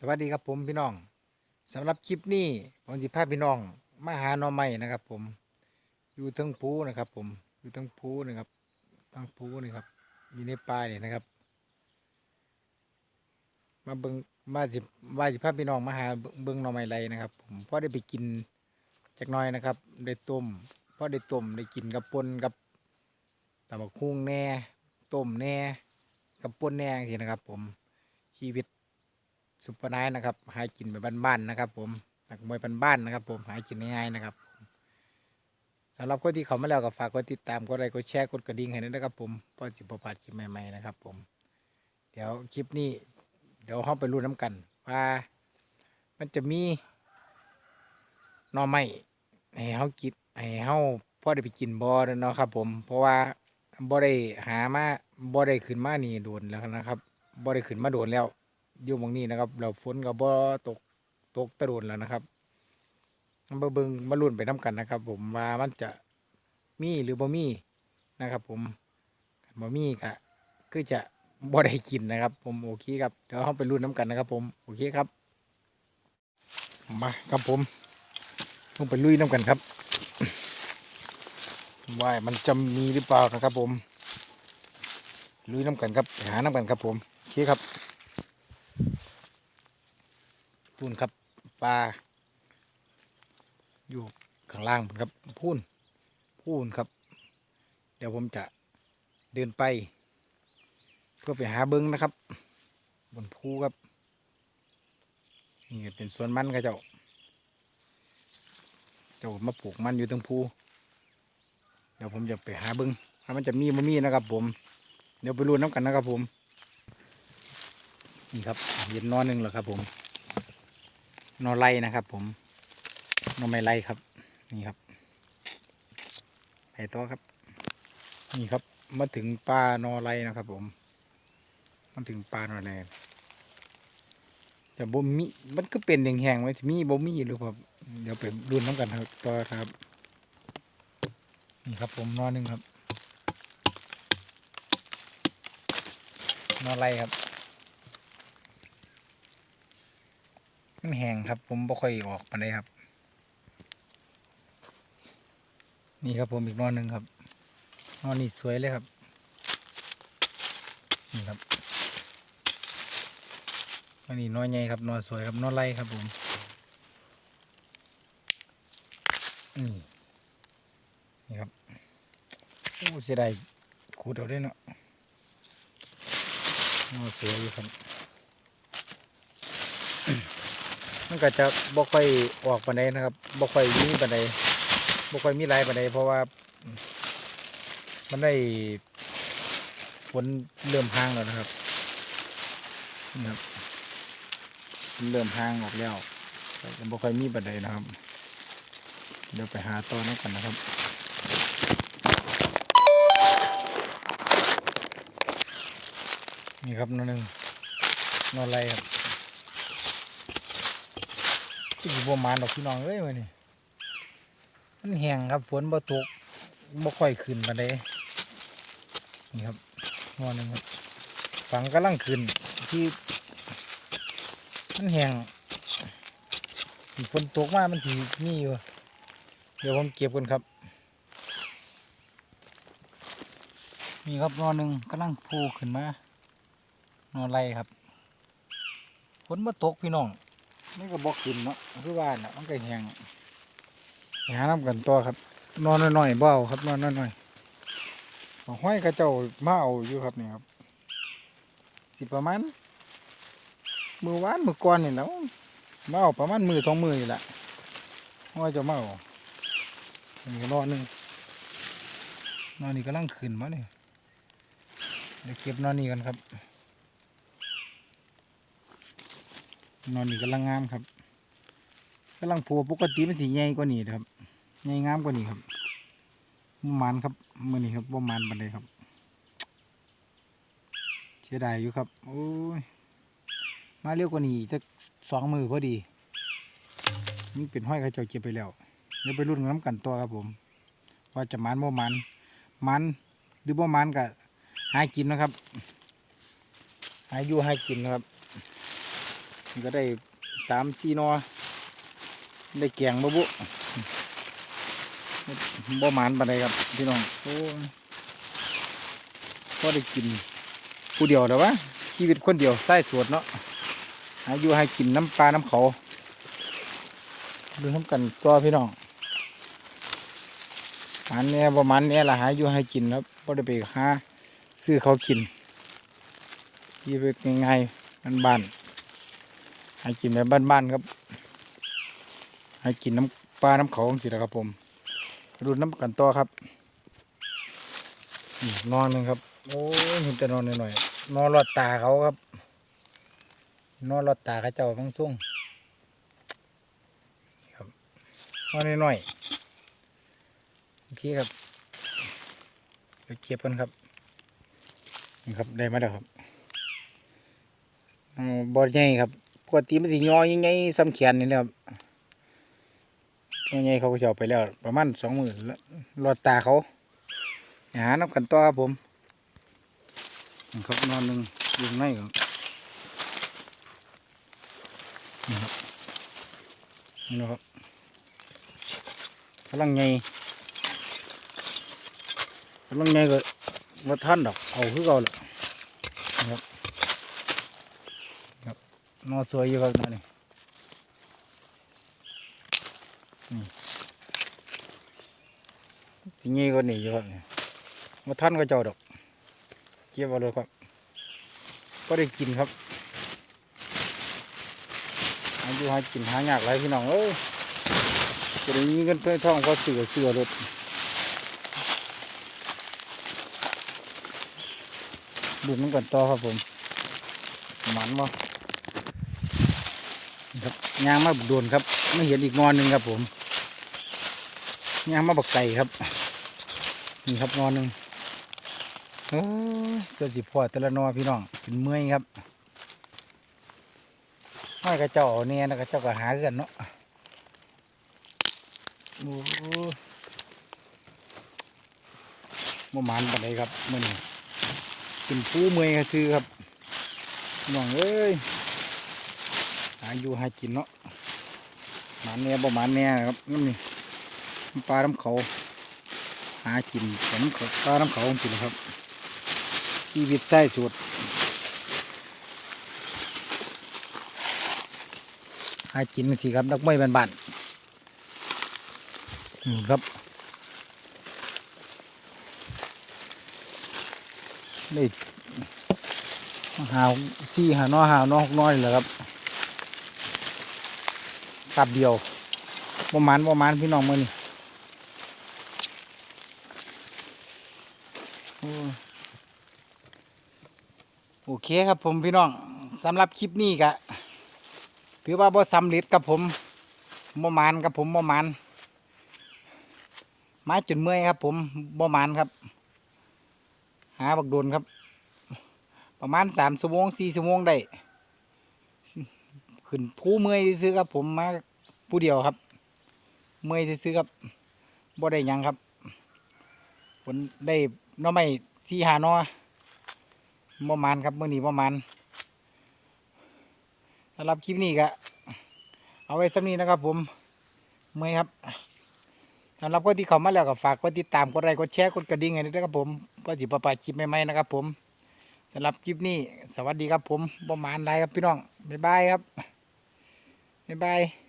สวัสดีครับผมพี่น้องสำหรับคลิปนี้ผมสิพาพี่น้องมาหาหน่อไม้นะครับ ผมอยู่ทั้งภูนะครับ ผมอยู่ทั้งภูนะครับทั้งภูนี่ครับอยู่ในป่าเนี่ยนะครับ มาเบิงมาสิว่าสิพาพี่น้องมาหาเบิงหน่อไม้ไรนะครับ ผมพอได้ไปกินจักน้อยนะครับ ได้ต้มพอได้ต้มได้กินกับปนกับตำบักหุ่งแน่ต้มแน่กับปนแน่ทีนะครับ ผมชีวิต ซุปเปอร์ไนท์นะครับ หากินแบบบ้านๆนะครับ ผมนักมวยบ้านๆนะครับ ผมหากินง่ายๆนะครับสำหรับคนที่เขามาแล้วก็ฝากกดติดตามกดไลค์กดแชร์กดกระดิ่งให้ด้วยนะครับ ผมเพื่อสิบประพลาดคลิปใหม่ๆนะครับ ผม เดี๋ยวคลิปนี้ เดี๋ยวเราไปรู้น้ำกัน ว่ามันจะมีนอไม้ให้เขากินให้เขาพ่อได้ไปกินบ่เนาะครับ ผม เพราะว่าบ่ได้หามาบ่ได้ขึ้นมานี่โดนแล้วนะครับบ่ได้ขึ้นมาโดนแล้ว อยู่หมองนี้นะครับเราฝนก็บ่ตกตกตะโดนแล้วนะครับมาเบิงมาลุ้นไปน้กันนะครับ ผมว่ามันจะมีหรือบ่มีนะครับ ผมบ่มีก็คือจะบ่ได้กินนะครับ ผมโอเคครับเดี๋ยวเราไปลุ้นน้กันนะครับ ผมโอเคครับ มาครับผมต้องไปลุยน้ำกันครับว่ามันจะมีหรือเปล่านะครับ ผมลุยน้ำกันครับหาน้ำกันครับ ผมโอเคครับ พูนครับปลาอยู่ข้างล่างครับพูนพูนครับ เดี๋ยวผมจะเดินไป เพื่อไปหาเบิ้งนะครับ บนภูครับนี่เป็นสวนมันครับเจ้า เจ้ามาปลูกมันอยู่ตรงภูเดี๋ยวผมจะไปหาเบิ้งว่ามันจะมีบ่มีนะครับ ผม เดี๋ยวไปรู้น้ำกันนะครับผม นี่ครับเย็นนอนหนึ่งแล้วครับผม นอไล่นะครับ ผมนอไม่ไล่ครับ นี่ครับไปต่อครับ นี่ครับมาถึงปลานอไล่นะครับ ผมมาถึงปลานอไล่แต่บ่มีมันก็เป็นแห้งๆไว้ที่มีบ่มีหรือเปล่าเดี๋ยวไปดูน้ำกันครับต่อครับ นี่ครับผมนอหนึ่งครับ นอไล่ครับ มันแห้งครับ ผมบ่ค่อยออกมาเลยครับ นี่ครับผมอีกนอนหนึ่งครับนอนนี่สวยเลยครับนี่ครับอันนี้นอนใหญ่ครับนอนสวยครับนอนไล่ครับผมนี่นี่ครับโอ้เสียดายขูดเอาด้วยเนาะนอนสวยอยู่ครับ มันก็จะบ่ค่อยออกปานใดนะครับบ่ค่อยมีปานใดบ่ค่อยมีลายปานใดเพราะว่ามันได้ฝนเริ่มห่างแล้วนะครับนี่ครับเริ่มห่างออกแล้วแต่บ่ค่อยมีปานใดนะครับ เดี๋ยวไปหาต่อนักันนะครับนี่ครับนอนหนึ่งนอนไรครับ ที่บัวมานดอกพี่น้องเอ้ยมานี่มันแห้งครับฝนบ่ตกบ่ค่อยขึ้นปานใดนี่ครับงอหนึงครับฝังกำลังขึ้นที่มันแห้งฝนตกมามันถีนี่อยู่เดี๋ยวผมเก็บกันครับนี่ครับนอหนึ่งกำลังโผล่ขึ้นมานอนไรครับฝนบ่ตกพี่น้อง นี่ก็บอกขึ้นเนาะคือว่าน่ะมันก็แหงหาน้ำกันตัวครับ นอนน้อยๆเบาครับนอนน้อยๆห้อยกระเจ้ามาเอาอยู่ครับนี่ครับสิประมาณมือวานมือก่อนนี่แล้วมาเอาประมาณมือสองมือนี่แหละห้อยจะมาเอานี่ก็นอนนึงนอนนี่กำลังขึ้นมาเนี่ยเดี๋ยวเก็บนอนนี่กันครับ นอนนี่กำลังงามครับกำลังผัวปกติมันสีใหญ่กว่านี้ครับใหญ่งามกว่านี้ครับบ่มันครับมือนี้ครับบ่มันบันไดครับเสียดายอยู่ครับโอ้ยมาเร็วกว่านี้จะสองมือพอดีมันเป็นห้อยเขาเจ้าเก็บไปแล้วเดี๋ยวไปรุ่นน้ำกันตัวครับผม ว่าจะมันบ่มันมันหรือบ่มันก็หากินนะครับ หาอยู่หากินนะครับ ก็ได้สามสี่นอ ได้แกงบ่บุบ่หมานปานใดครับพี่น้องโอ้ยพอได้กินผู้เดียวแต่ว่าชีวิตคนเดียวไส้สวดเนาะหาอยู่ให้กินน้ำปลาน้ำเขาดูน้ำกันตัวพี่น้องหมันเนี่ยประมาณเนี้ยละหาอยู่ให้กินครับพอได้ไปหาซื้อเขากินชีวิตง่ายๆบ้าน ให้กินแบบบ้านๆครับให้กินน้ำปลาน้ำเขาสิละครับผมดูน้ำกันต่อครับนอนหนึ่งครับโอ้ยเห็นแต่นอนหน่อยๆนอนรอดตาเขาครับ นอนรอดตาเขาเจ้าบางส่งนี่ครับนอนหน่อยๆโอเคครับเดี๋ยวเก็บกันครับนี่ครับได้มาแล้วครับบอดใหญ่ครับ ปกติมันสิยอยังไงซ้ำแขนนี่แหละครับยังไงเขาก็จะเอาไปแล้ว ประมาณสองหมื่นรอดตาเขาหาน้ำกันต่อครับผมนี่ครับนอนหนึ่งยังไงครับนี่ครับนี่ครับกำลังไงกำลังไงก็ว่าท่านดอกเอาคือเอาเลยนะครับ นอสวยอยู่ครับนอนนี่ทีนี้ก็หนีอยู่ครับเนี่ยมาท่านก็เจ้าดอกเก็บเอาเลยครับ ก็ได้กินครับอายุหากินหายากไรพี่น้องเอ้ยจะได้มีเงินเพื่อท่องก็เสือเสือรถดูมันก่อนต่อครับผมหมันบ่ครับ ยางมาโดนครับ ไม่เห็นอีกนอนหนึ่งครับผมยางมาบักไก่ครับ นี่ครับนอนหนึ่งโอ้ยเสื้อสีพอแต่ละนอพี่น้องเป็นเมื่อยครับห้อยกระเจ้าเอาเนี่ยนะกระเจ้าก็หาเกันเนาะโอ้ยบ่หมันปานใดครับมันกินปูเมื่อยก็ซื้อครับน้องเอ้ยาอยู่หากินเนาะหมันเนี่ยบ่หมันเนี่ยครับนั่นนี่ปลาน้ำเขา หากินแต่น้ำเขาปลาน้ำเขาจริงครับชีวิตไส้สุดหากินสิครับนักมวยบ้านๆนู่ครับนี่หาวซี่หาน้อหาวน้อหกน้อยเลยครับ ตับเดียวประมาณประมาณพี่น้องมือนี่โอเคครับผมพี่น้องสำหรับคลิปนี้ก็ถือว่าบ่สำเร็จกับผมบ่มานกับผมบ่มานไม้จนเมื่อยครับผมบ่มานครับ หาบักโดนครับ ประมาณสามชั่วโมงสี่ชั่วโมงได้ขึ้นผู้เมื่อยซื้อครับผมมา ผู้เดียวครับ เมื่อยซื้อครับบ่ได้ยังครับผลได้น้อไม่ที่หานอบ่หมานครับเมื่อนี้บ่มานสำหรับคลิปนี้ก็เอาไว้สักนี้นะครับผมเมื่อยครับสำหรับคนที่เข้ามาแล้วก็ฝากกดติดตามกดไลค์กดแชร์กดกระดิ่งให้ด้วยนะครับผมเพื่อประปาคลิปใหม่ๆนะครับ ผมสำหรับคลิปนี้สวัสดีครับผมบ่หมานไรครับพี่น้องบ๊ายบายครับบ๊ายบาย